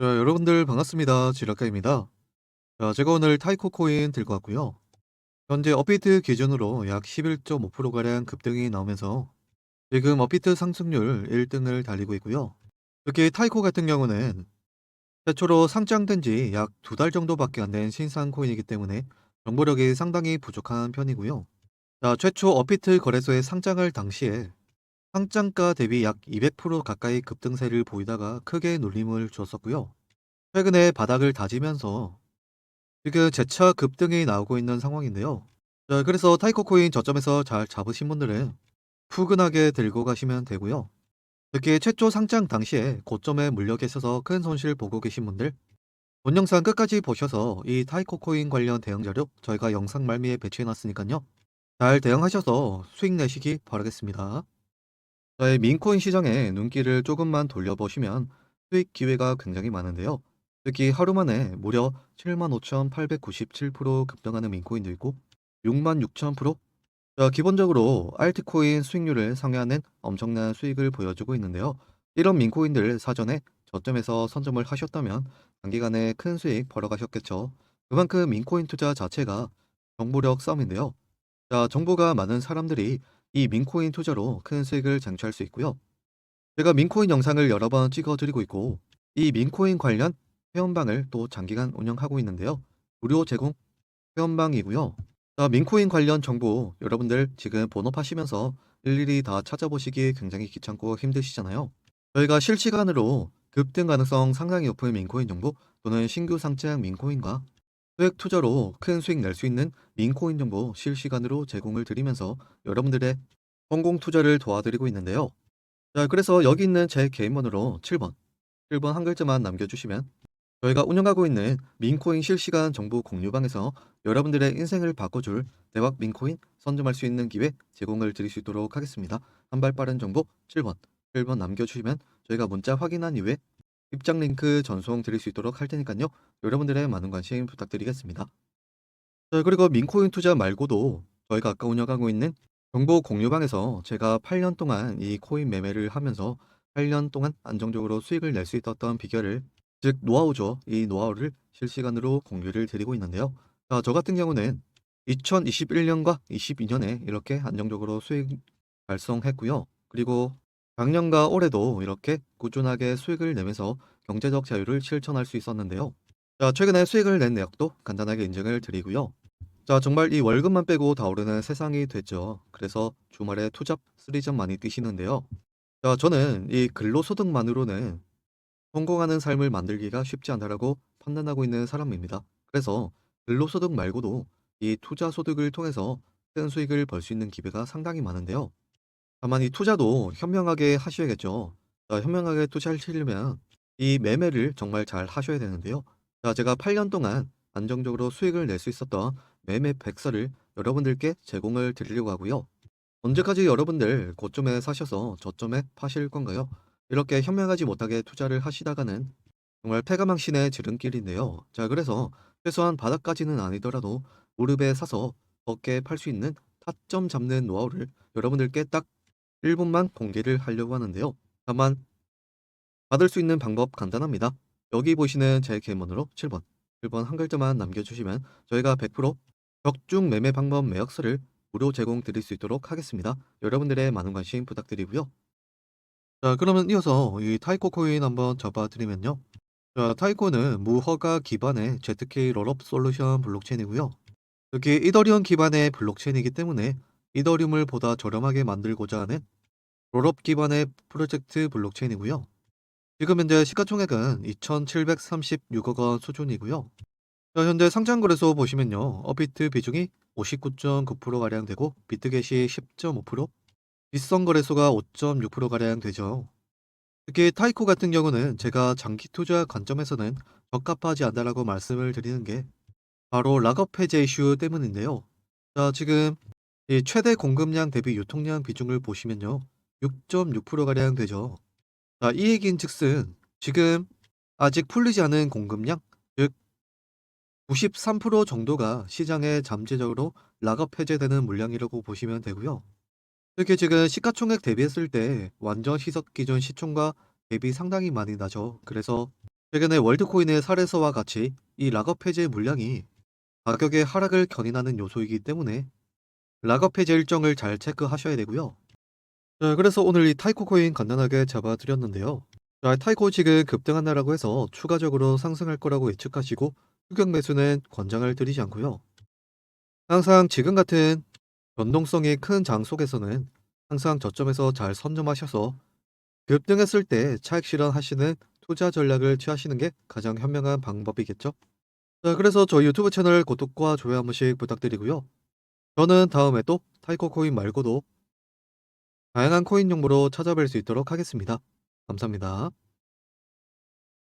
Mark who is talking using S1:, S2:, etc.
S1: 자, 여러분들 반갑습니다. 지라카입니다. 자, 제가 오늘 타이코 코인 들고 왔고요. 현재 업비트 기준으로 약 11.5%가량 급등이 나오면서 지금 업비트 상승률 1등을 달리고 있고요. 특히 타이코 같은 경우는 최초로 상장된 지 약 두 달 정도밖에 안 된 신상 코인이기 때문에 정보력이 상당히 부족한 편이고요. 자, 최초 업비트 거래소에 상장할 당시에 상장가 대비 약 200% 가까이 급등세를 보이다가 크게 눌림을 줬었고요. 최근에 바닥을 다지면서 지금 재차 급등이 나오고 있는 상황인데요. 자, 그래서 타이코 코인 저점에서 잘 잡으신 분들은 푸근하게 들고 가시면 되고요. 특히 최초 상장 당시에 고점에 물려 계셔서 큰 손실 보고 계신 분들 본 영상 끝까지 보셔서 이 타이코 코인 관련 대응 자료 저희가 영상 말미에 배치해 놨으니까요. 잘 대응하셔서 수익 내시기 바라겠습니다. 저의 민코인 시장에 눈길을 조금만 돌려보시면 수익 기회가 굉장히 많은데요. 특히 하루 만에 무려 75,897% 급등하는 민코인도 있고 66,000% 자, 기본적으로 알트코인 수익률을 상회하는 엄청난 수익을 보여주고 있는데요. 이런 민코인들 사전에 저점에서 선점을 하셨다면 단기간에 큰 수익 벌어가셨겠죠. 그만큼 민코인 투자 자체가 정보력 싸움인데요. 자, 정보가 많은 사람들이 이 민코인 투자로 큰 수익을 쟁취할 수 있고요. 제가 민코인 영상을 여러 번 찍어드리고 있고 이 민코인 관련 회원방을 또 장기간 운영하고 있는데요. 무료 제공 회원방이고요. 자, 민코인 관련 정보 여러분들 지금 본업하시면서 일일이 다 찾아보시기 굉장히 귀찮고 힘드시잖아요. 저희가 실시간으로 급등 가능성 상당히 높은 민코인 정보 또는 신규 상장 민코인과 수익 투자로 큰 수익 낼 수 있는 민코인 정보 실시간으로 제공을 드리면서 여러분들의 성공 투자를 도와드리고 있는데요. 자, 그래서 여기 있는 제 개인번호로 7번, 7번 한 글자만 남겨주시면 저희가 운영하고 있는 민코인 실시간 정보 공유방에서 여러분들의 인생을 바꿔줄 대박 민코인 선점할 수 있는 기회 제공을 드릴 수 있도록 하겠습니다. 한 발 빠른 정보 7번, 7번 남겨주시면 저희가 문자 확인한 이후에 입장 링크 전송 드릴 수 있도록 할 테니까요. 여러분들의 많은 관심 부탁드리겠습니다. 자, 그리고 민코인 투자 말고도 저희가 아까 운영하고 있는 정보 공유방에서 제가 8년 동안 이 코인 매매를 하면서 8년 동안 안정적으로 수익을 낼 수 있었던 비결을 즉 노하우죠. 이 노하우를 실시간으로 공유를 드리고 있는데요. 자, 저 같은 경우는 2021년과 22년에 이렇게 안정적으로 수익 달성했고요. 그리고 작년과 올해도 이렇게 꾸준하게 수익을 내면서 경제적 자유를 실천할 수 있었는데요. 자, 최근에 수익을 낸 내역도 간단하게 인증을 드리고요. 자, 정말 이 월급만 빼고 다 오르는 세상이 됐죠. 그래서 주말에 투잡, 쓰리잡 많이 뛰시는데요. 자, 저는 이 근로소득만으로는 성공하는 삶을 만들기가 쉽지 않다라고 판단하고 있는 사람입니다. 그래서 근로소득 말고도 이 투자소득을 통해서 큰 수익을 벌 수 있는 기회가 상당히 많은데요. 다만 이 투자도 현명하게 하셔야겠죠. 자, 현명하게 투자하시려면 이 매매를 정말 잘 하셔야 되는데요. 자, 제가 8년 동안 안정적으로 수익을 낼 수 있었던 매매 백서를 여러분들께 제공을 드리려고 하고요. 언제까지 여러분들 고점에 사셔서 저점에 파실 건가요? 이렇게 현명하지 못하게 투자를 하시다가는 정말 패가망신의 지름길인데요. 자, 그래서 최소한 바닥까지는 아니더라도 무릎에 사서 어깨에 팔 수 있는 타점 잡는 노하우를 여러분들께 딱 1분만 공개를 하려고 하는데요. 다만 받을 수 있는 방법 간단합니다. 여기 보시는 제 개인번호로 7번, 7번 한 글자만 남겨주시면 저희가 100% 적중 매매 방법 매역서를 무료 제공 드릴 수 있도록 하겠습니다. 여러분들의 많은 관심 부탁드리고요. 자, 그러면 이어서 이 타이코 코인 한번 잡아드리면요. 자, 타이코는 무허가 기반의 ZK 롤업 솔루션 블록체인이고요. 특히 이더리움 기반의 블록체인이기 때문에 이더리움을 보다 저렴하게 만들고자 하는 롤업 기반의 프로젝트 블록체인이고요. 지금 현재 시가총액은 2,736억 원 수준이고요. 자, 현재 상장거래소 보시면요. 업비트 비중이 59.9%가량 되고 비트겟이 10.5%, 빗성 거래소가 5.6%가량 되죠. 특히 타이코 같은 경우는 제가 장기 투자 관점에서는 적합하지 않다라고 말씀을 드리는 게 바로 락업 해제 이슈 때문인데요. 자, 지금 이 최대 공급량 대비 유통량 비중을 보시면요. 6.6%가량 되죠. 자, 이 얘기인 즉슨 지금 아직 풀리지 않은 공급량, 즉 93% 정도가 시장에 잠재적으로 락업 해제되는 물량이라고 보시면 되고요. 특히 지금 시가총액 대비했을 때 완전 희석 기준 시총과 대비 상당히 많이 나죠. 그래서 최근에 월드코인의 사례서와 같이 이 락업 해제 물량이 가격의 하락을 견인하는 요소이기 때문에 락업 해제 일정을 잘 체크하셔야 되고요. 자, 그래서 오늘 이 타이코 코인 간단하게 잡아드렸는데요. 자, 타이코 지금 급등한다라고 해서 추가적으로 상승할 거라고 예측하시고 추격 매수는 권장을 드리지 않고요. 항상 지금 같은 변동성이 큰 장 속에서는 항상 저점에서 잘 선점하셔서 급등했을 때 차익 실현하시는 투자 전략을 취하시는 게 가장 현명한 방법이겠죠. 자, 그래서 저희 유튜브 채널 구독과 좋아요 한 번씩 부탁드리고요. 저는 다음에 또 타이코 코인 말고도 다양한 코인 정보로 찾아뵐 수 있도록 하겠습니다. 감사합니다.